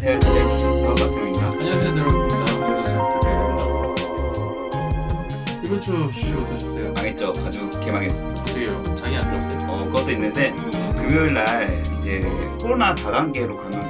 안녕하세요. 네, 박경입니다. 안녕하세요 여러분입니다. 오늘도 잘 부탁드리겠습니다. 이번 주 주식 어떠셨어요? 망했죠. 아주 개망했어. 어떻게요? 장이 안 좋았어요? 어, 그것도 있는데 금요일 날 이제 코로나 4단계로 가면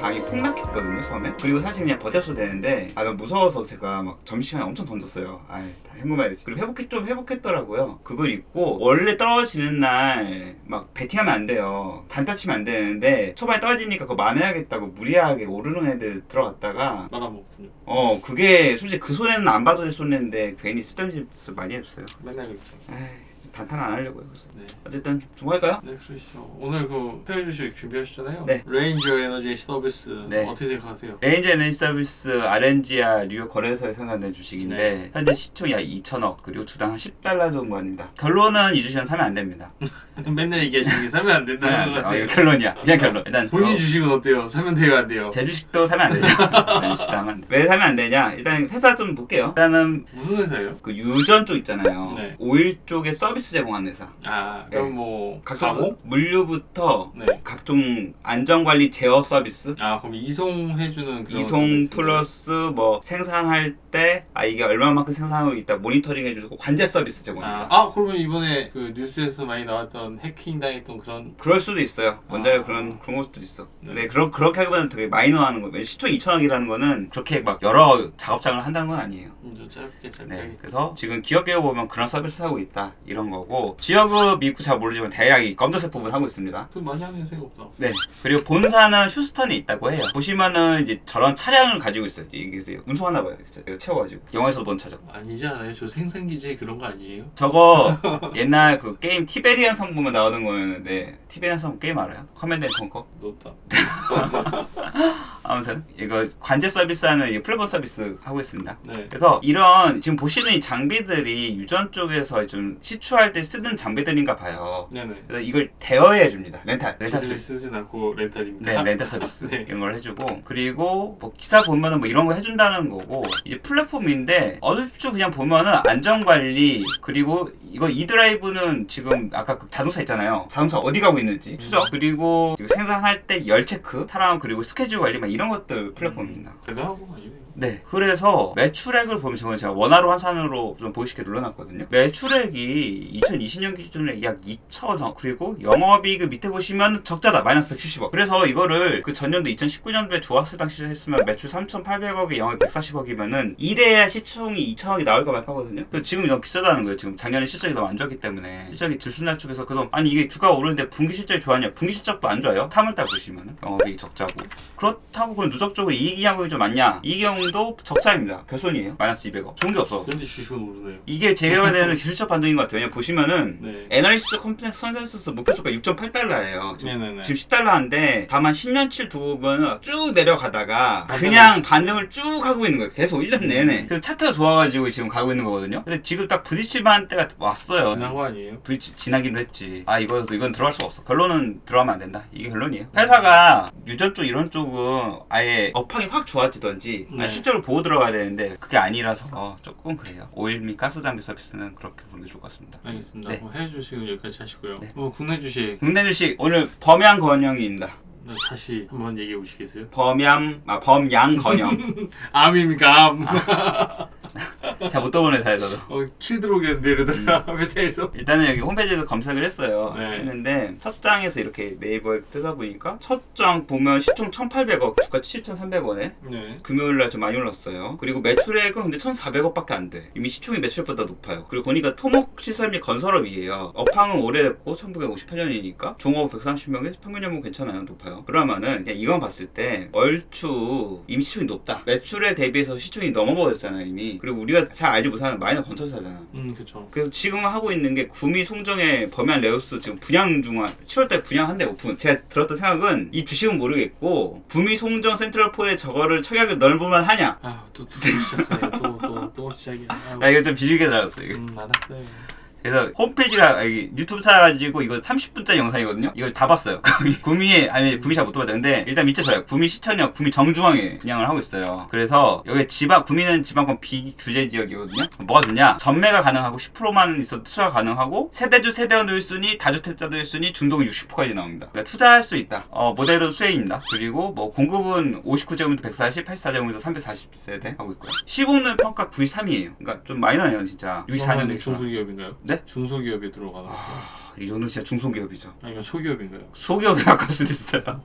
장이 폭락했거든요 처음에. 그리고 사실 그냥 버텼어도 되는데 아, 나 무서워서 제가 막 점심시간에 엄청 던졌어요. 아, 다 현금해야지. 그리고 회복했 좀 회복했더라고요. 그거 있고 원래 떨어지는 날막 베팅하면 안 돼요. 단타 치면 안 되는데 초반에 떨어지니까 그거 만회하겠다고 무리하게 오르는 애들 들어갔다가 말아먹군요. 어 그게 솔직히 그 손해는 안 봐도 될 손해인데 괜히 쓸데없는 짓을 많이 했어요. 맨날 그렇죠. 에이 단타는 안 하려고요. 그래서. 네. 어쨌든 중할까요? 네, 그러시죠. 오늘 그 페어 주식 준비하셨잖아요. 네. 레인저 에너지 서비스 네. 어떻게 생각하세요? 레인저 에너지 서비스 RNG와 뉴욕 거래소에 생산된 주식인데 네. 현재 시총이 약 2천억 그리고 주당 한 10달러 정도 합니다. 결론은 이 주식은 사면 안 됩니다. 맨날 얘기하시는 게 사면 안 된다는 안것 돼. 어, 같아요. 이거 결론이야. 그냥 결론. 일단 본인 어, 주식은 어때요? 사면 돼요, 안 돼요? 제 주식도 사면 안 되죠. 제 주식도 하면 안 돼. 왜 사면 안 되냐? 일단 회사 좀 볼게요. 일단은 무슨 회사예요? 그 유전 쪽 있잖아요. 네. 오일 쪽에 서비스 제공하는 회사. 아, 그럼 네. 뭐 각종 서- 가공? 물류부터 네. 각종 안전관리 제어 서비스 아, 그럼 이송해주는 그런 이송 서비스. 플러스 뭐 생산할 때 아 이게 얼마만큼 생산하고 있다 모니터링 해주고 관제 서비스 아, 제공합니다. 아, 그러면 이번에 그 뉴스에서 많이 나왔던 해킹 당했던 그런 그럴 수도 있어요. 먼저 아. 그런 그런 걸 수도 있어. 네. 네, 그러, 그렇게 하기보다는 되게 마이너하는 거예요. 시총 2천억이라는 거는 그렇게 막 여러 작업장을 한다는 건 아니에요. 음, 좀 짧게 짧게 네, 그래서 지금 기업계에 보면 그런 서비스 하고 있다 이런 거고 지역은 미국 잘 모르지만 대략 이 검정색 부분 하고 있습니다. 그 많이 하는 생각보다 네. 그리고 본사는 휴스턴에 있다 고 해요. 보시면은 이제 저런 차량을 가지고 있어요. 이게 운송하나 봐요. 이거 채워가지고 영화에서 본 차죠. 아니지 않아요? 저 생산기지 그런 거 아니에요? 저거 옛날 그 게임 티베리안 성 보면 나오는 거였는데 티베리안 성 게임 알아요? 커맨드 앤 컨커? 놓다 아무튼 이거 관제 서비스하는 이 플랫폼 서비스 하고 있습니다. 네 그래서 이런 지금 보시는 이 장비들이 유전 쪽에서 좀 시추할 때 쓰는 장비들인가 봐요. 네네 그래서 이걸 대여해 줍니다. 렌탈, 렌탈 서비스. 쓰진 않고 렌탈입니까? 네, 렌탈 서비스 네. 이런 걸 해주고 그리고 뭐 기사 보면은 뭐 이런 거 해준다는 거고 이제 플랫폼인데 얼추 그냥 보면은 안전 관리 그리고 이거 이 드라이브는 지금 아까 그 자동차 있잖아요. 자동차 어디 가고 있는지 추적 그리고 생산할 때 열 체크, 사람 그리고 스케줄 관리 막 이런 것들 플랫폼입니다. 대단하고 아니에요 네. 그래서 매출액을 보면 제가 원화로 환산으로 좀 보이시게 눌러놨거든요. 매출액이 2020년 기준에 약 2천억 그리고 영업이익을 밑에 보시면 적자다 마이너스 170억. 그래서 이거를 그 전년도 2019년도에 좋았을 당시에 했으면 매출 3,800억에 영업 140억이면은 이래야 시총이 2천억이 나올까 말까거든요. 지금 너무 비싸다는 거예요. 지금 작년에 실적이 너무 안 좋았기 때문에 실적이 들쑥날쭉해서 그래서 아니 이게 주가가 오르는데 분기 실적이 좋았냐? 분기 실적도 안 좋아요. 3월달 보시면은 영업이익 적자고 그렇다고 그럼 누적적으로 이익이 하고 좀 많냐? 이 경우 도 적자입니다. 결손이에요. 마이너스 200억. 좋은 게 없어. 그런데 주식은 오르네요 이게 제가 되는 기술적 반등인 것 같아요. 왜냐면 보시면은 네 애널리스트 컴플렉스 컨센서스 목표 주가 6.8달러예요. 지금 네네네 지금 10달러인데 다만 10년치를 두고 보면 쭉 내려가다가 그냥 쭉. 반등을 쭉 하고 있는 거예요. 계속 1년 내내. 그래서 차트가 좋아가지고 지금 가고 있는 거거든요. 근데 지금 딱 부딪힐 만한 때가 왔어요. 지난 거 아니에요? 부딪 지나기도 했지. 아 이거 이건 들어갈 수가 없어. 결론은 들어가면 안 된다. 이게 결론이에요. 회사가 유전 쪽 이런 쪽은 아예 업황이 확 좋아지던지 네. 실적을 보고 들어가야 되는데 그게 아니라서 조금 그래요. 오일 및 가스 장비 서비스는 그렇게 보는 게 좋을 것 같습니다. 알겠습니다 네. 그럼 해외 주식은 여기까지 하시고요 네. 어, 국내 주식 국내 주식 오늘 범양 건영입니다. 네, 다시 한번 얘기해 보시겠어요? 범양 아 범양 건영. 암입니까 암 잘못 떠본 회사에서도. 어, 킬 들어오겠는데 이러다가 회사에서 일단은 여기 홈페이지에서 검색을 했어요. 네. 했는데 첫 장에서 이렇게 네이버에 뜨다 보니까 첫 장 보면 시총 1,800억, 주가 7,300원에 네 금요일 날 좀 많이 올랐어요. 그리고 매출액은 근데 1,400억밖에 안 돼. 이미 시총이 매출액보다 높아요. 그리고 보니까 토목 시설 및 건설업이에요. 업황은 오래됐고 1958년이니까 종업 130명에 평균 연봉 괜찮아요. 높아요. 그러면은 그냥 이건 봤을 때 얼추 이미 시총이 높다. 매출에 대비해서 시총이 넘어버렸잖아요 이미. 그리고 우리가 잘 알지 못하는 마이너 건설사잖아. 음 그쵸 그래서 지금 하고 있는 게 구미 송정의 범양 레오스 지금 분양 중한 7월달에 분양한대 오픈. 제가 들었던 생각은 이 주식은 모르겠고 구미 송정 센트럴포에 저거를 청약을 넓으면 하냐? 아또 또 시작하네 또또 또 시작이야 아, 나 이거 좀 비리게 들었어 이거. 음 알았어요 그래서 홈페이지가 여기 유튜브 찾아가지고 이거 30분짜리 영상이거든요. 이걸 다 봤어요. 구미 아니 구미 잘못 들어봤는데 일단 밑에 저요. 구미 시청역 구미 정중앙에 분양을 하고 있어요. 그래서 여기 지방 구미는 지방권 비규제 지역이거든요. 뭐가 좋냐? 전매가 가능하고 10%만 있어도 투자가 가능하고 세대주 세대원도 1순위 다주택자도 1순위 중도금 60%까지 나옵니다. 그러니까 투자할 수 있다. 어, 모델은 수혜입니다. 그리고 뭐 공급은 59제곱미터 140, 84제곱미터 340세대 하고 있고요. 시공률 평가 93이에요. 그러니까 좀 마이너해요 진짜. 64년도 중소기업인가요? 네? 중소기업에 들어가는 거죠. 이 정도 진짜 중소기업이죠. 아니면 소기업인가요? 소기업에 가까울 수도 있어요.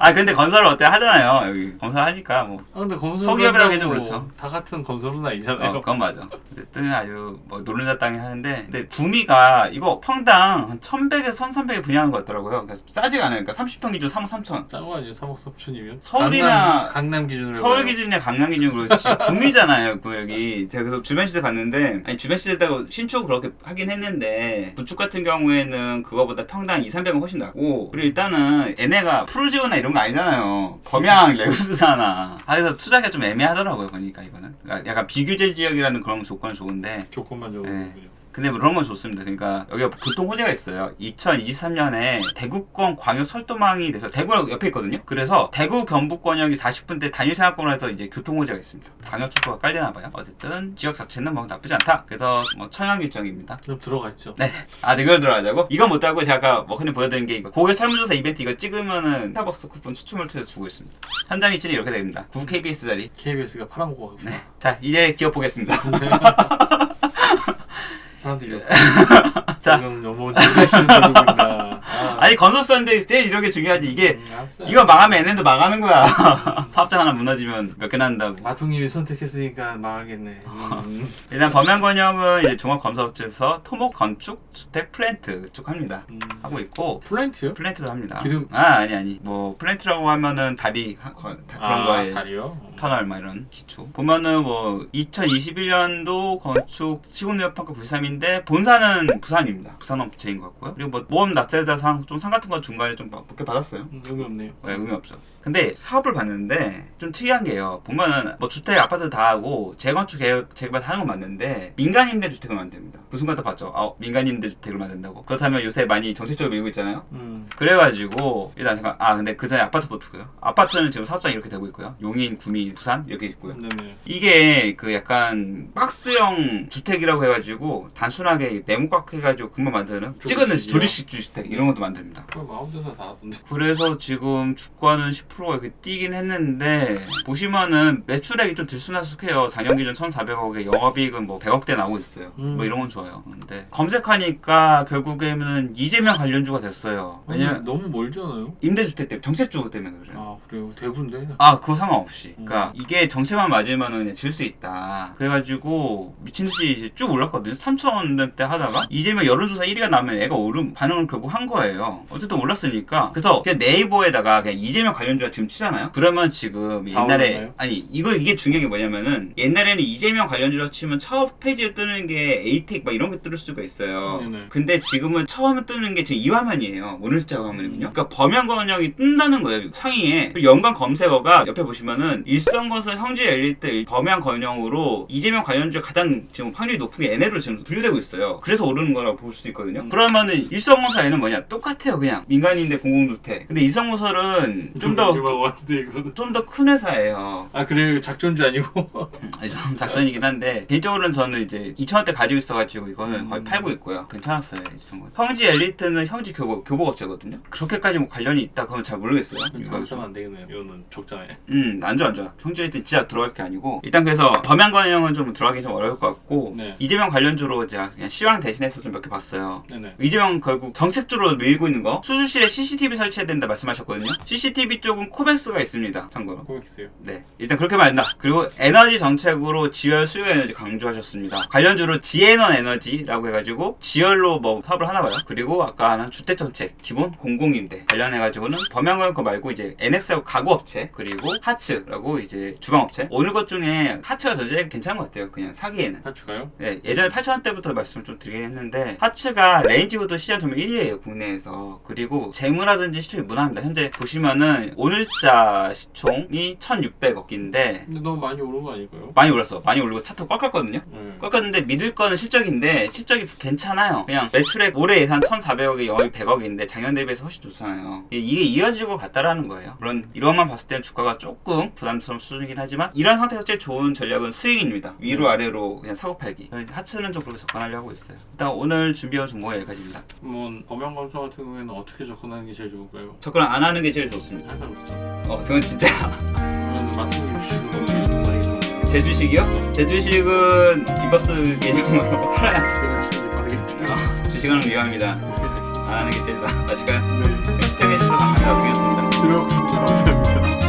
아 근데 건설을 어때 하잖아요. 여기 건설하니까 뭐. 아 근데 건설 소기업이라고 해도 그렇죠. 다 같은 건설은 어, 아니잖아요. 그건 맞아. 어쨌든 아주 뭐 노른자 땅이 하는데 근데 구미가 이거 평당 한 1100에서 1300에 분양한 것 같더라고요. 그러니까 싸지가 않아요. 그러니까 30평 기준 3억 3천. 짠거 아니에요? 3억 3천이면? 서울이나- 강남, 강남 기준으로 서울 봐요. 기준이나 강남 기준으로 구미잖아요. 그 여기 제가 그래서 주변 시대 봤는데 아니 주변 시대다고 신축 그렇게 하긴 했는데 구축 같은 경우에는 그거보다 평당 2, 300은 훨씬 나고 그리고 일단은 얘네가 프루지오나 이런 거 아니잖아요. 범양 레우스잖아. 아, 그래서 투자가 좀 애매하더라고요. 보니까 이거는 그러니까 약간 비규제 지역이라는 그런 조건은 좋은데 조건만 적으면 네. 네. 근데 뭐 그런 건 좋습니다. 그러니까 여기가 교통 호재가 있어요. 2023년에 대구권 광역 설도망이 돼서 대구랑 옆에 있거든요. 그래서 대구 경북권역이 40분대 단일 생활권으로 해서 이제 교통 호재가 있습니다. 광역 철도가 깔리나 봐요. 어쨌든 지역 자체는 뭐 나쁘지 않다. 그래서 뭐 청약 일정입니다. 그럼 들어갔죠. 네. 아, 네, 이걸 들어가자고? 이건 못 하고 제가 아까 뭐 흔히 보여드린 게 이거. 고객 설문조사 이벤트 이거 찍으면은 스타벅스 쿠폰 추첨을 통해서 주고 있습니다. 현장 위치는 이렇게 됩니다. 9 KBS 자리. KBS가 파란 거 같구나. 네. 자, 이제 기업 보겠습니다. 사람들이 자. 지금 너무 놀라시는 부분이다. 아, 아니, 건설사인데 제일 이런 게 중요하지. 이게 음, 알았어요. 이거 망하면 얘네도 망하는 거야. 사업장 하나 무너지면 몇개 난다고. 마통님이 선택했으니까 망하겠네. 음. 일단 범양건영은 이제 종합검사업체에서 토목 건축 주택 플랜트 쪽 합니다. 음. 하고 있고 플랜트요? 플랜트도 합니다. 기름- 아 아니 아니 뭐 플랜트라고 하면은 다리 하- 거- 다 그런 아, 거에 다리요? 음. 터널 막 이런 기초. 보면은 뭐 2021년도 건축 시공력 평가 93인데 본사는 부산입니다. 부산 업체인 것 같고요. 그리고 뭐 모험 납세자상 좀상 같은 거 중간에 좀 몇개 받았어요. 음, 의미 없네요. 네, 의미 없죠. 근데 사업을 봤는데 좀 특이한 게요. 보면은 뭐 주택 아파트 다 하고 재건축 재개발 하는 건 맞는데 민간 임대 주택을 만듭니다. 그 순간 딱 봤죠. 아, 민간 임대 주택을 만든다고. 그렇다면 요새 많이 정책적으로 밀고 있잖아요. 음. 그래가지고 일단 잠깐 아 근데 그 전에 아파트부터고요. 아파트는 지금 사업장이 이렇게 되고 있고요. 용인, 구미, 부산 이렇게 있고요. 네네. 이게 그 약간 박스형 주택이라고 해가지고 단순하게 네모각 해가지고 금방 만드는 조립식이요? 조립식 주택 이런 것도 만듭니다. 그럼 마음대로 다 하던데. 그래서 지금 주가는 10%가 이렇게 뛰긴 했는데 보시면은 매출액이 좀 들쑥날쑥해요. 작년 기준 1,400억에 영업이익은 뭐 100억대 나오고 있어요. 음. 뭐 이런 건 좋아요. 근데 검색하니까 결국에는 이재명 관련주가 됐어요. 왜냐 아니, 너무 멀지 않아요? 임대주택 때문에 정책주 때문에 그래요. 아 그래요? 대구인데? 아, 그거 상관없이. 그러니까 음. 이게 정체만 맞으면은 질 수 있다. 그래가지고 미친 듯이 이제 쭉 올랐거든요. 3천 원대 하다가 이재명 여론조사 1위가 나면 애가 오름 반응을 결국 한 거예요. 어쨌든 올랐으니까 그래서 그냥 네이버에다가 그냥 이재명 관련주가 지금 치잖아요. 그러면 지금 다 옛날에? 아니 이거 이게 중요한 게 뭐냐면은 옛날에는 이재명 관련주로 치면 첫 페이지에 뜨는 게 에이텍 막 이런 게 뜰 수가 있어요. 네네. 근데 지금은 처음 뜨는 게 지금 이 화면이에요. 오늘자 화면이거든요. 그러니까 범양건영이 뜬다는 거예요. 상위에. 그리고 연관 검색어가 옆에 보시면은 일성건설 형제 엘리트 범양건영으로 이재명 관련주가 가장 지금 확률이 높은 게 얘네로 지금 분류되고 있어요. 그래서 오르는 거라고 볼 수 있거든요. 음. 그러면은 일성건설 얘는 뭐냐? 똑같아 요, 그냥. 민간인데 공공주택. 근데 일성건설은 좀 더. 좀큰 회사예요. 아 그래요? 작전주 아니고? 아니, 좀 작전이긴 한데 개인적으로는 저는 이제 2천원대 가지고 있어가지고 이거는 거의 음. 팔고 있고요. 괜찮았어요. 이 친구. 형지 엘리트는 형지 교복 교복업체거든요. 그렇게까지 뭐 관련이 있다 그러면 잘 모르겠어요. 이거 작전 안 되겠네요. 이거는 적잖아요. 음, 안 좋아, 안 좋아. 형제 엘리트 진짜 들어갈 게 아니고 일단 그래서 범양관영은 좀 들어가기 좀 어려울 것 같고 네. 이재명 관련주로 제가 그냥 시황 대신해서 좀 몇 개 봤어요. 네네. 이재명 결국 정책주로 밀고 있는 거 수술실에 CCTV 설치해야 된다 말씀하셨거든요. CCTV 쪽은 코백스가 있습니다. 참고로. 고백했어요. 네, 일단 그렇게 말한다. 그리고 에너지 정책으로 지열 수요 에너지 강조하셨습니다. 관련주로 지에넌 에너지라고 해가지고 지열로 뭐 사업을 하나 봐요. 그리고 아까 하는 주택 정책, 기본 공공임대 관련해가지고는 범양관 거 말고 이제 NX하고 가구업체 그리고 하츠라고 이제 주방업체 오늘 것 중에 하츠가 저 제일 괜찮은 것 같아요. 그냥 사기에는. 하추가요? 네, 예전에 8,000원대부터 말씀을 좀 드리긴 했는데 하츠가 레인지우드 시장 점유 1위예요 국내에서 좋고요. 그리고 재무라든지 시총이 무난합니다. 현재 보시면은 오늘자 시총이 1,600억인데 근데 너무 많이 오른 거 아닐까요? 많이 올랐어. 많이 오르고 차트 꺾었거든요. 네. 꺾었는데 믿을 거는 실적인데 실적이 괜찮아요. 그냥 매출액 올해 예산 1,400억에 영업이 100억인데 작년 대비해서 훨씬 좋잖아요. 이게 이어질 것 같다라는 거예요. 물론 이런만 봤을 때는 주가가 조금 부담스러운 수준이긴 하지만 이런 상태에서 제일 좋은 전략은 스윙입니다. 위로 아래로 그냥 사고 팔기. 저희 하츠는 좀 그렇게 접근하려고 하고 있어요. 일단 오늘 준비한 종목은 여기까지입니다. 그러면 범용 검사 같은 경우에는 어떻게 접근하는 게 제일 좋을까요? 접근 안 하는 게 제일 좋습니다. 항상 좋죠. 어, 저는 진짜 그러면 마트님 주식은 어떻게 접근하는 게 좋을까요? 제 주식이요? 제 주식은 이버스 개념으로 팔아야죠. 그냥 진짜 빠르겠죠. 어, 주식은 위험합니다. 안 하는 게 제일 나. 맞을까요? 네. 시청해주셔서 감사합니다. 고맙습니다. 들어.